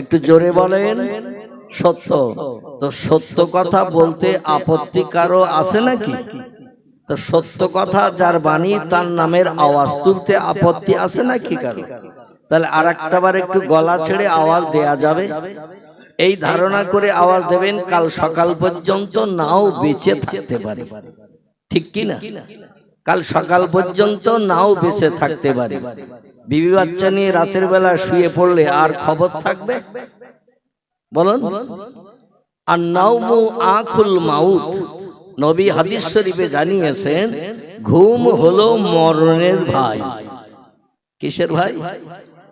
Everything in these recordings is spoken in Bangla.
একটু জোরে বলেন, সত্য। তো সত্য কথা বলতে আপত্তি কারও আছে নাকি? তো সত্য কথা যার বাণী, তার নামের আওয়াজ তুলতে আপত্তি আছে নাকি কারও? তাহলে আর একটাবার একটু গলা ছেড়ে আওয়াজ দেয়া যাবে। এই ধারণা করে আওয়াজ দেবেন, কাল সকাল পর্যন্ত নাও বেঁচে থাকতে পারে। ঠিক কি না কাল সকাল পর্যন্ত নাও বেঁচে থাকতে পারে। বিবি বাচ্চা নিয়ে রাতের বেলা শুয়ে পড়লে আর খবর থাকবে? বলুন। আর নাউমু আখুল মাউত। নবী হাদিস শরীফে জানিয়েছেন ঘুম হলো মরণের ভাই। কিসের ভাই?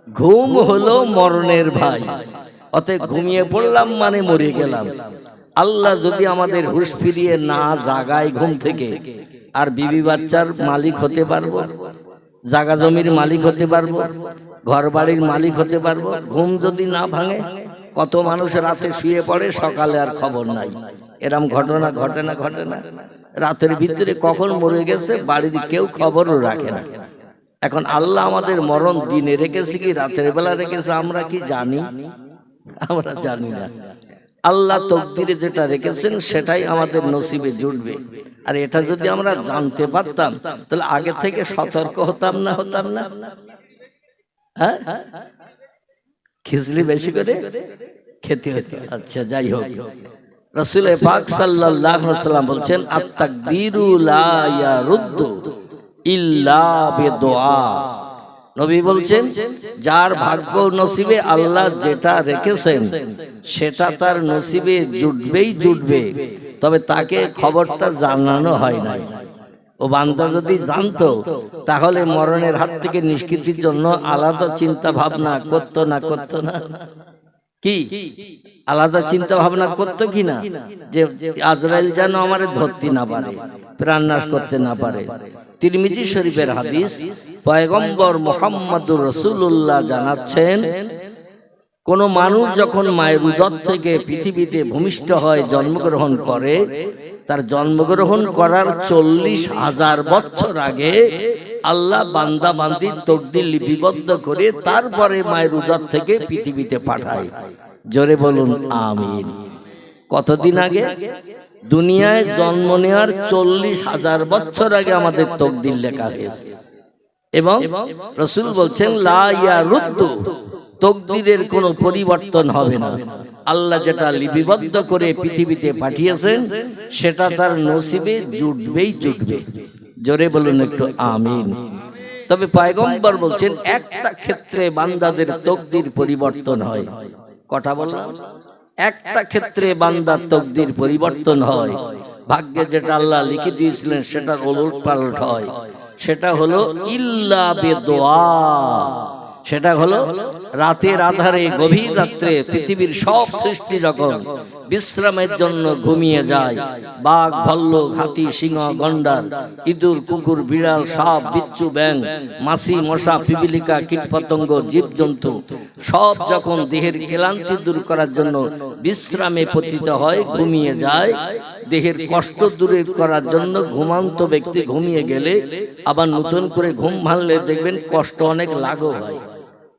ঘুম হলো মরণের ভাই। অতএব ঘুমিয়ে পড়লাম মানে মরে গেলাম। আল্লাহ যদি আমাদের হুশ ফিরিয়ে না জাগায় ঘুম থেকে আর বিবি বাচ্চার মালিক হতে পারব? জাগা জমির মালিক হতে পারব ঘর বাড়ির মালিক হতে পারব, ঘুম যদি না ভাঙে, কত মানুষ রাতে শুয়ে পড়ে, সকালে আর খবর নাই। এরম ঘটনা ঘটে না ঘটে না। রাতের ভিতরে কখন মরে গেছে, বাড়ির কেউ খবরও রাখে না। এখন আল্লাহ আমাদের মরণ দিনে রেখেছে কি, রাতের বেলা রেখেছে, আমরা কি জানি? আমরা জানি না। আল্লাহ তকদিরে যেটা রেখেছেন সেটাই আমাদের নসিবে জুটবে। আর এটা যদি আমরা জানতে পারতাম তাহলে আগে থেকে সতর্ক হতাম না হতাম না। হ্যাঁ? খিচড়ি বেশি করে খেতে হতো। আচ্ছা যাই হোক। রসুল পাক সাল্লাল্লাহু আলাইহি সাল্লাম বলছেন আত-তাকদিরু লা ইয়ারুদ্দু ইল্লা বিদুআ। নবী বলছেন যার ভাগ্য নসিবে আল্লাহ যেটা রেখেছেন সেটা তার নসিবে জুটবেই জুটবে। তবে তাকে খবরটা জানানো হয় না ও বান্দা যদি জানতো তাহলে মরণের হাত থেকে নিষ্কৃতির জন্য আলাদা চিন্তা ভাবনা করতো না। করতো না। কি? আলাদা চিন্তা ভাবনা করতো কি না যে আজরাইল যেন আমার ধরতে না পারে, প্রাণ প্রাণনাশ করতে না পারে। তিরমিজি শরীফের হাদিস, পয়গম্বর মোহাম্মদুর রসুল্লাহ জানাচ্ছেন, কোন মানুষ যখন মায়ের উদর থেকে পৃথিবীতে ভূমিষ্ঠ হয়, জন্মগ্রহণ করে তার জন্মগ্রহণ করার চল্লিশ হাজার বছর আগে আল্লাহ বান্দা বান্দির তকদির লিপিবদ্ধ করে তারপরে মায়ের উদর থেকে পৃথিবীতে পাঠায়। জোরে বলুন, আমিন। কতদিন আগে? দুনিয়ায় জন্ম নেওয়ার চল্লিশ হাজার বছর আগে আমাদের তকদির লেখা হয়েছে। এবং রসুল বলছেন, লা ইয়া রুদ্দু তকদিরের কোনো পরিবর্তন হবে না। আল্লাহ যেটা লিপিবদ্ধ করে পৃথিবীতে পাঠিয়েছেন সেটা তার নসিবে জুটবেই জুটবে। জোরে বলুন একটু আমিন। তবে পয়গম্বর বলছেন একটা ক্ষেত্রে বান্দাদের তকদির পরিবর্তন হয়। কথা বললাম? একটা ক্ষেত্রে বান্দার তকদির পরিবর্তন হয়। ভাগ্যে যেটা আল্লাহ লিখে দিয়েছিলেন সেটা ওলট পালট হয়। সেটা হলো ইল্লা বেদোয়া। সেটা হলো রাতের আধারে গভীর রাত্রে পৃথিবীর সব সৃষ্টি যখন বিশ্রামের জন্য ঘুমিয়ে যায়, বাঘ, ভল্লুক, হাতি, সিংহ, গন্ডার, ইঁদুর, কুকুর, বিড়াল, সাপ, বিচ্ছু ব্যাং মাছি, মশা, পিপিলিকা, কীটপতঙ্গ, জীবজন্তু, সব যখন দেহের ক্লান্তি দূর করার জন্য বিশ্রামে পতিত হয়, ঘুমিয়ে যায় দেহের কষ্ট দূর করার জন্য ঘুমান্ত ব্যক্তি ঘুমিয়ে গেলে আবার নতুন করে ঘুম ভাঙলে দেখবেন কষ্ট অনেক লাগও হয়।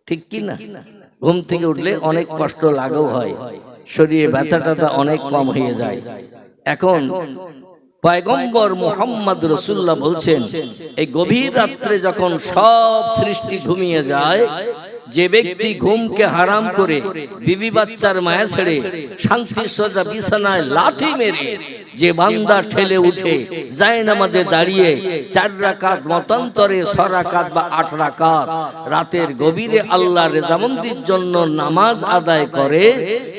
ঠিক কি না? ঘুম থেকে উঠলে অনেক কষ্ট লাগও হয়। শরীরে ব্যথা ট্যাথা অনেক কম হয়ে যায়। এখন পয়গম্বর মোহাম্মদ রসুল্লাহ বলছেন এই গভীর রাত্রে যখন সব সৃষ্টি ঘুমিয়ে যায় যে ব্যক্তি ঘুমকে হারাম করে বিবি বাচ্চার মায়া ছেড়ে শান্তি সোজা বিছানায় লাঠি মেরে যে বান্দা ঠেলে উঠে যায় নামাজে দাঁড়িয়ে চার রাকাত মতান্তরে ছ রাকাত বা আট রাকাত রাতের গভীরে আল্লাহ রেজামন্দির জন্য নামাজ আদায় করে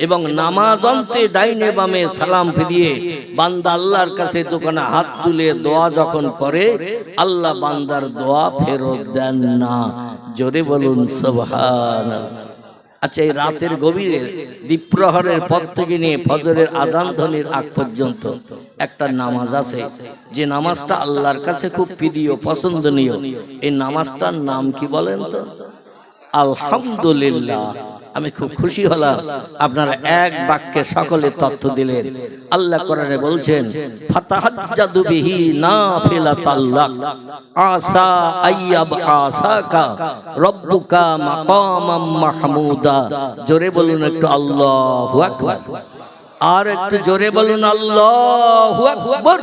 এবং নামাজ অন্তে ডাইনে বামে সালাম ফিরিয়ে বান্দা আল্লাহর কাছে দোকানে হাত তুলে দোয়া যখন করে, আল্লাহ বান্দার দোয়া ফেরত দেন না। জোরে বলুন সুবহান আচ্ছা এই রাতের গভীরে দ্বীপ্রহরের পর থেকে নিয়ে ফজরের আজান ধ্বনির আগ পর্যন্ত একটা নামাজ আছে। যে নামাজটা আল্লাহর কাছে খুব প্রিয়, পছন্দনীয়। এই নামাজটার নাম কি বলেন তো? আলহামদুলিল্লাহ। আমি খুব খুশি হলাম। আপনারা এক বাক্যে সকলে তথ্য দিলেন। আল্লাহ কোরআনে বলছেন, ফাতাহাজ্জাদু বিহি আসা আইয়াব আসাকা রব্বুকা মাকামাম মাহমুদা। জোরে বলুন একটু আল্লাহু আকবার। আর একটু জোরে বলুন আল্লাহু আকবার।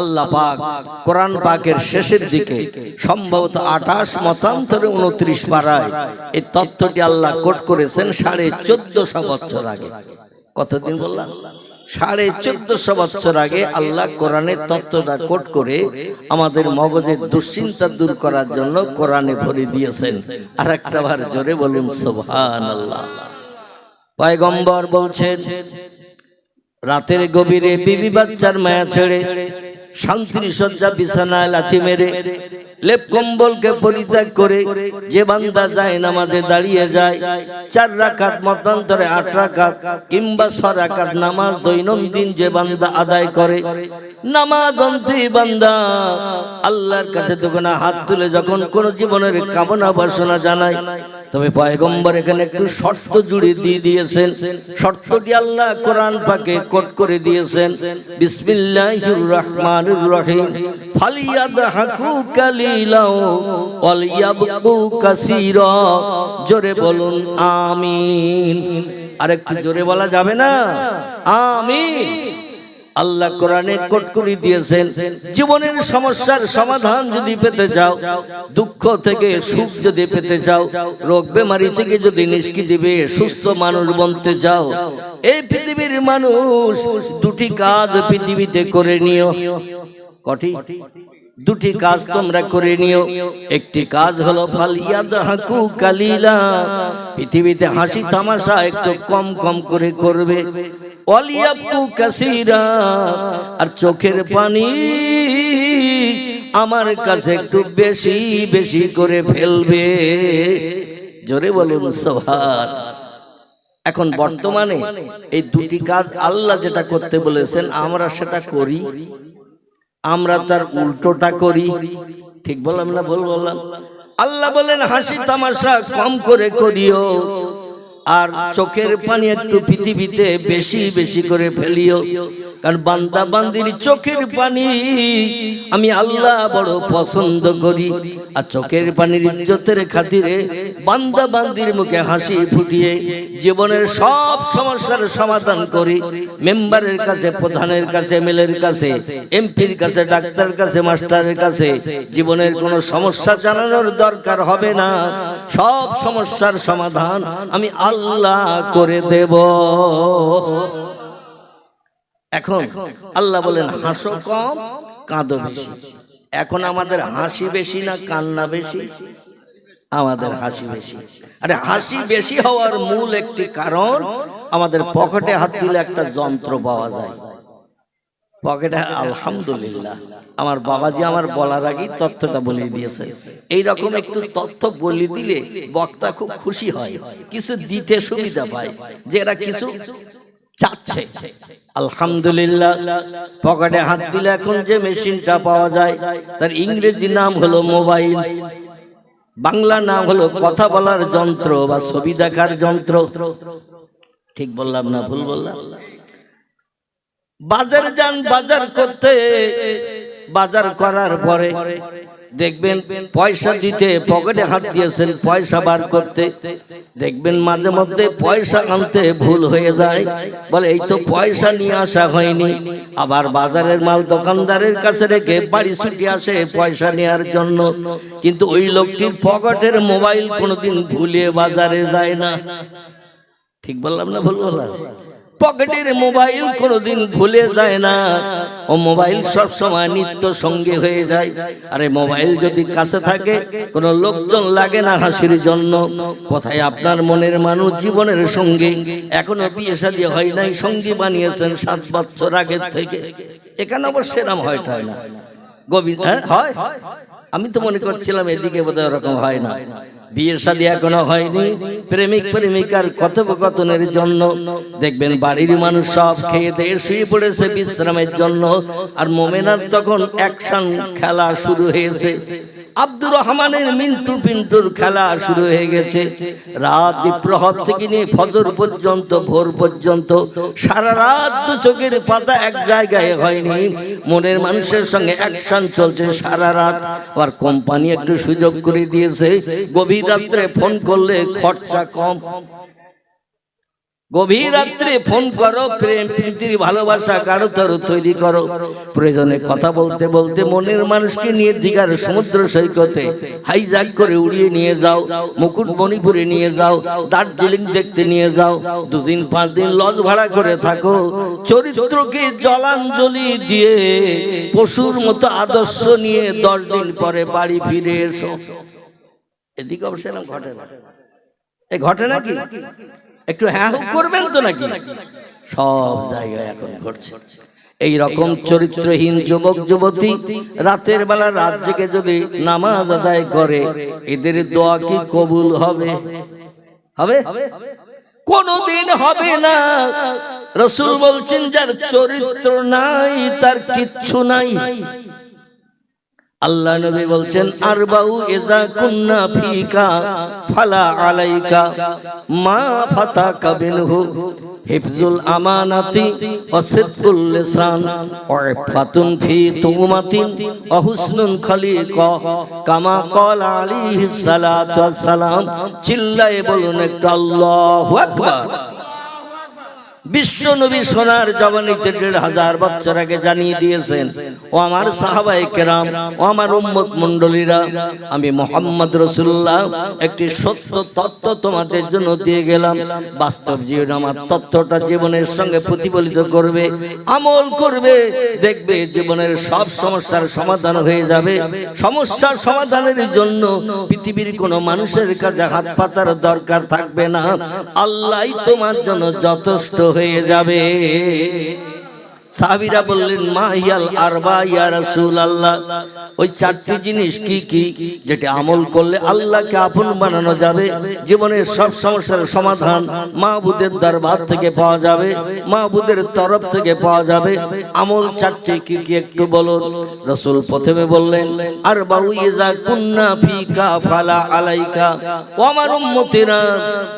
আল্লাহ পাক কোরআন পাকের শেষের দিকে সম্ভবত আঠাশ মতান্তরে উনত্রিশ পাড়ায় এই তত্ত্বটি আল্লাহ কোট করেছেন সাড়ে চোদ্দশো বছর আগে। কতদিন বললাম? সাড়ে চোদ্দশো বছর আগে আল্লাহ কোরআনের তত্ত্বটা কোট করে আমাদের মগজের দুশ্চিন্তা দূর করার জন্য কোরআনে ভরে দিয়েছেন। আর একটা বার জোরে বলুন সোভান আল্লাহ পয়গম্বর বলছেন, রাতের গভীরে বিবি বাচ্চার মায়া ছেড়ে শান্তির সজ্জা বিছানায় লাথি মেরে লেপ কম্বলকে পরিত্যাগ করে যে বান্দা যায় নামাজে দাঁড়িয়ে যায় চার রাকাত মতান্তরে আট রাকাত কিংবা ছ রাকাত নামাজ দৈনন্দিন যে বান্দা আদায় করে নামাজ অন্তি বান্দা আল্লাহর কাছে দোকানে হাত তুলে যখন কোন জীবনের কামনা বাসনা জানায় তবে পয়গম্বর এখানে একটু শর্ত জুড়ে দিয়ে দিয়েছেন। শর্তটি আল্লাহ কোরআন পাকে কোট করে দিয়েছেন। বিসমিল্লাহির রহমানির রহিম। ফালিয়াদহাকু কালিলাও ওয়ালিয়াবকু কাসীরা জোরে বলুন, আমিন। আরেকটু জোরে বলা যাবে না? আমিন। আল্লাহ কোরআনে কোট করে দিয়েছেন। জীবনের সমস্যার সমাধান যদি পেতে চাও, দুঃখ থেকে সুখ যদি পেতে চাও, রোগ বেমারি থেকে যদি নিষ্কৃতি দিবে সুস্থ মানুষ বনতে চাও, এই পৃথিবীর মানুষ দুটি কাজ পৃথিবীতে করে নিও। কটি? দুটি কাজ তোমরা করে নিও। একটি কাজ হলো ফালিয়াদ হাকু কালিলা। পৃথিবীতে হাসি তামাশা একটু কম কম করে করবে। অলিয়াপু কাসিরা, আর চোখের পানি আমার কাছে একটু বেশি বেশি করে ফেলবে। জোরে বলুন সোহার এখন বর্তমানে এই দুটি কাজ আল্লাহ যেটা করতে বলেছেন, আমরা সেটা করি। আমরা তার উল্টোটা করি। ঠিক বললাম না ভুল বললাম? আল্লাহ বলেন হাসি তামাশা কম করে করিও। আর চোখের পানি একটু পৃথিবীতে বেশি বেশি করে ফেলিও। কারণ বান্দা বান্দির চোখের পানি আমি আল্লাহ বড় পছন্দ করি। আর চোখের পানির ইজ্জতের খাতিরে বান্দা বান্দির মুখে হাসি ফুটিয়ে জীবনের সব সমস্যার সমাধান করি। মেম্বারের কাছে, প্রধানের কাছে, এমএলএর কাছে, এমপির কাছে ডাক্তারের কাছে, মাস্টারের কাছে জীবনের কোনো সমস্যা জানানোর দরকার হবে না। সব সমস্যার সমাধান আমি আল্লাহ করে দেব। এখন আল্লাহ বলেন, হাসো কম, কাঁদো বেশি। এখন আমাদের হাসি বেশি না কান্না বেশি? আমাদের হাসি বেশি। আরে, হাসি বেশি হওয়ার মূল একটি কারণ আমাদের পকেটে হাত দিলে একটা যন্ত্র পাওয়া যায়। পকেটে আলহামদুলিল্লাহ। আমার বাবাজি আমার বলার আগেই তথ্যটা বলে দিয়েছে। এই রকম একটু তথ্য বলে দিলে বক্তা খুব খুশি হয়। কিছু দিতে সুবিধা পায় যে এরা কিছু চাচ্ছে। আলহামদুলিল্লাহ পকেটে হাত দিলে এখন যে মেশিনটা পাওয়া যায় তার ইংরেজি নাম হলো মোবাইল। বাংলা নাম হলো কথা বলার যন্ত্র বা ছবি দেখার যন্ত্র। ঠিক বললাম না ভুল বললাম? বাজার যান, বাজার করতে। বাজার করার পরে দেখবেন পয়সা দিতে পকেটে হাত দিয়েছেন, পয়সা বার করতে। দেখবেন মাঝে মধ্যে পয়সা আনতে ভুল হয়ে যায়। বলে, এই তো পয়সা নিয়ে আসা হয়নি। আবার বাজারের মাল দোকানদারের কাছে রেখে বাড়ি ছুটি আসে পয়সা নেওয়ার জন্য। কিন্তু ওই লোকটির পকেটের মোবাইল কোনোদিন ভুলে বাজারে যায় না। ঠিক বললাম না ভুল বললাম? পকেটের মোবাইল কোনোদিন ভুলে যায় না। ও মোবাইল সব সময় নিত্য সঙ্গে হয়ে যায়। আরে মোবাইল যদি কাছে থাকে কোনো লোকজন লাগে না হাসির জন্য। কোথায় আপনার মনের মানুষ জীবনের সঙ্গে। এখনও বিয়ে শাদী হয় নাই সঙ্গী বানিয়েছেন সাত বছর আগের থেকে। এখানে অবশ্য এরম হয় না। গোবিন্দ হ্যাঁ? হয়। আমি তো মনে করছিলাম এদিকে বোধহয় ওরকম হয় না। বিয়ে শাদী এখনও হয়নি। প্রেমিক প্রেমিকার কথোপকথনের জন্য দেখবেন বাড়ির মানুষ সব খেয়ে দিয়ে শুয়ে পড়েছে বিশ্রামের জন্য। আর মোমেনার তখন অ্যাকশন খেলা শুরু হয়েছে। আব্দুর রহমানের মিন্টু পিন্টুর খেলা শুরু হয়ে গেছে। রাত প্রহর থেকে নিয়ে ফজর পর্যন্ত, ভোর পর্যন্ত সারা রাত দু চোখের পাতা এক জায়গায় হয়নি। মনের মানুষের সঙ্গে অ্যাকশন চলছে সারা রাত। আর কোম্পানি একটু সুযোগ করে দিয়েছে। গভীর রাত্রে ফোন করলে খরচা কম। গভীর রাত্রে ফোন করো, প্রেম, প্রীতির ভালোবাসা কারও তরো তৈরি করো। প্রয়োজনে কথা বলতে বলতে মনের মানুষকে নিয়ে দিঘার সমুদ্র সৈকতে হাইজাক করে উড়িয়ে নিয়ে যাও, মুকুট মণিপুরে নিয়ে যাও, দার্জিলিং দেখতে নিয়ে যাও। দুদিন, পাঁচ দিন লজ ভাড়া করে থাকো। চরিত্রকে জলাঞ্জলি দিয়ে পশুর মতো আদর্শ নিয়ে দশ দিন পরে বাড়ি ফিরে এসো। এদিকে অবশ্য এরকম ঘটে না। এ ঘটে নাকি? একটু হ্যাঁ হুক করবেন তো নাকি? সব জায়গায় এখন ঘটছে। এই রকম চরিত্রহীন যুবক যুবতী রাতের বেলা রাত জেগে যদি নামাজ আদায় করে এদের দোয়া কি কবুল হবে? হবে? কোনদিন হবে না। রসুল বলছেন যার চরিত্র নাই তার কিচ্ছু নাই। আল্লাহ নবী বলছেন আর বাউ এজা কুন্না ফিকা, ফালা আলাইকা, মা ফাতা কাবিনহু হিফজুল আমানাতি ও সিদকুল লিসান ও ইফাতুন ফি তুমাতিন ও হুসনুন খলিক, কামা ক্বাল আলাইহিস সালাতু ওয়াস সালাম। চিল্লায়ে বলুন একটু, আল্লাহু আকবার। বিশ্ব নবী সোনার জবানিতে দেড় হাজার বছর আগে জানিয়ে দিয়েছেন, ও আমার সাহাবাই কেরাম, ও আমার উম্মত মন্ডলীরা আমি মোহাম্মদ রসুল্লাহ একটি সত্য তত্ত্ব তোমাদের জন্য দিয়ে গেলাম। বাস্তব জীবন আমার তত্ত্বটা জীবনের সঙ্গে প্রতিফলিত করবে, আমল করবে, দেখবে জীবনের সব সমস্যার সমাধান হয়ে যাবে। সমস্যার সমাধানের জন্য পৃথিবীর কোনো মানুষের কাছে হাত পাতার দরকার থাকবে না। আল্লাহ তোমার জন্য যথেষ্ট হয়ে যাবে। সাহাবিরা বললেন, মা ইয়াল আরবা ইয়া রাসূল আল্লাহ ওই চারটি জিনিস কি কি? যেটা আমল করলে আল্লাহকে আপন বানানো যাবে, জীবনের সব সমস্যার সমাধান মাহবুদের দরবার থেকে পাওয়া যাবে, মাহবুদের তরফ থেকে পাওয়া যাবে। আমল চারটি কি কি একটু বলুন? রসুল প্রথমে বললেন আর বাউ ইজা কুন্না ফিকা ফালা আলাইকা ও আমার উম্মতেরা,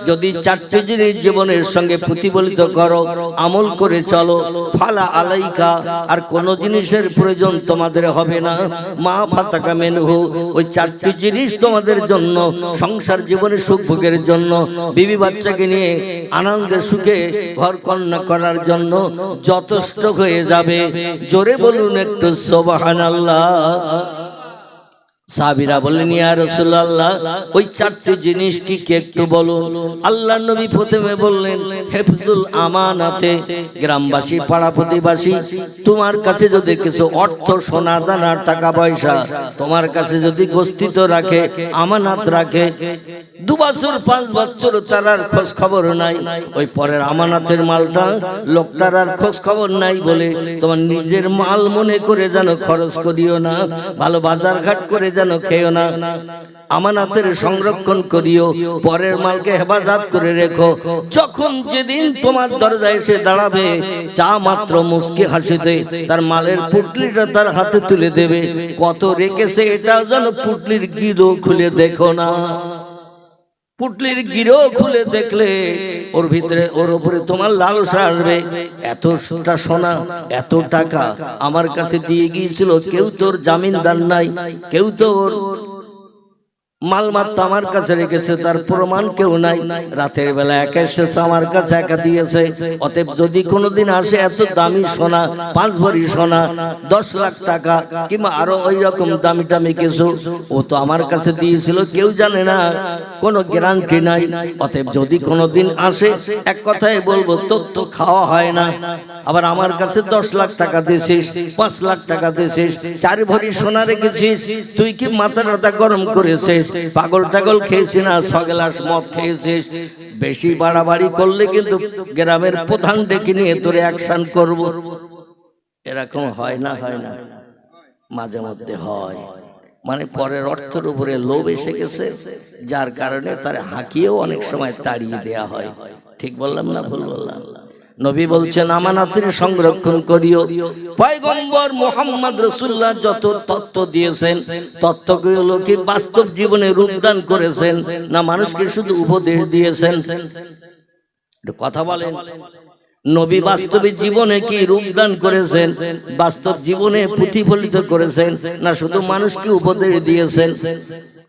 যদি চারটি জিনিস জীবনের সঙ্গে প্রতিফলিত করো, আমল করে চলো, ফালা আলাইকা, আর কোন জিনিসের প্রয়োজন তোমাদের হবে না। মা ফাতাকা মেনহু, ওই চারটি জিনিস তোমাদের জন্য, সংসার জীবনে সুখ ভোগের জন্য, বিবি বাচ্চাকে নিয়ে আনন্দে সুখে ঘর কন্যা করার জন্য যথেষ্ট হয়ে যাবে। জোরে বলুন একটু, সোবাহানাল্লাহ। সাবিরা বললেন ইয়া রাসূলুল্লাহ ওই চারটি জিনিস কি কি একটু বলো আল্লাহ নবী প্রথমে বললেন হেফজুল আমানাতে গ্রামবাসী পাড়া প্রতিবাসী তোমার কাছে যদি কিছু অর্থ সোনা দানা টাকা পয়সা তোমার কাছে যদি গস্তিত রাখে আমানাত রাখে দু বছর পাঁচ বছর তার আর খোঁজ খবর নাই। ওই পরের আমানাতের মালটা লোকটার আর খোঁজ খবর নাই বলে তোমার নিজের মাল মনে করে যেন খরচ করিও না ভালো বাজার ঘাট করে যেন খেও না। আমানাতের সংরক্ষণ করিও, পরের মালকে হেফাজত করে রেখো। যখন যেদিন তোমার দরজায় এসে দাঁড়াবে চা মাত্র মুসকি হাসিতে তার মালের পুটলিটা তার হাতে তুলে দেবে। কত রেখেছে এটা যেন পুটলির গিরো খুলে দেখো না। পুটলির গিরো খুলে দেখলে ওর ভিতরে, ওর উপরে তোমার লালসা আসবে। এতটা সোনা, এত টাকা আমার কাছে দিয়ে গিয়েছিল, কেউ তোর জামিনদার নাই, কেউ তো ওর মালমাত্তা আমার কাছে রেখেছে, তার প্রমাণ কেউ নাই। রাতের বেলা একা এসেছে, আমার কাছে একা দিয়েছে। অতএব যদি কোনোদিন আসে এত দামি সোনা, পাঁচ ভরি সোনা, দশ লাখ টাকা, কিংবা আরও ওই রকম দামি টামি কিছু, ও তো আমার কাছে দিয়েছিল, কেউ জানে না, কোনো গ্যারান্টি নাই। অতএব যদি কোনোদিন আসে, এক কথাই বলব, তোর তো খাওয়া হয় না। আবার আমার কাছে দশ লাখ টাকা দিয়েছিস, পাঁচ লাখ টাকা দিয়েছিস, চার ভরি সোনা রেখেছিস, তুই কি মাথা টাথা গরম করেছিস? পাগল টাগল খেয়েছি না, ছ গ্লাস মদ খেয়েছিস। বেশি বাড়াবাড়ি করলে কিন্তু গ্রামের প্রধান ডেকে নিয়ে তোর অ্যাকশন করব। এরকম হয় না হয় না। মাঝে মধ্যে হয়। মানে পরের অর্থের উপরে লোভ এসে গেছে, যার কারণে তার হাঁকিয়েও অনেক সময় তাড়িয়ে দেয়া হয়। ঠিক বললাম না ভুল বললাম? নবী বলছেন আমানাতের সংরক্ষণ করিও। পয়গম্বর মোহাম্মদ রসুল্লাহ যত তত্ত্ব দিয়েছেন তত্ত্বগুলো কি বাস্তব জীবনে রূপদান করেছেন, না মানুষকে শুধু উপদেশ দিয়েছেন। কথা বলেন। নবী বাস্তবিক জীবনে কি রূপদান করেছেন, বাস্তব জীবনে প্রতিফলিত করেছেন, না শুধু মানুষকে উপদেশ দিয়েছেন?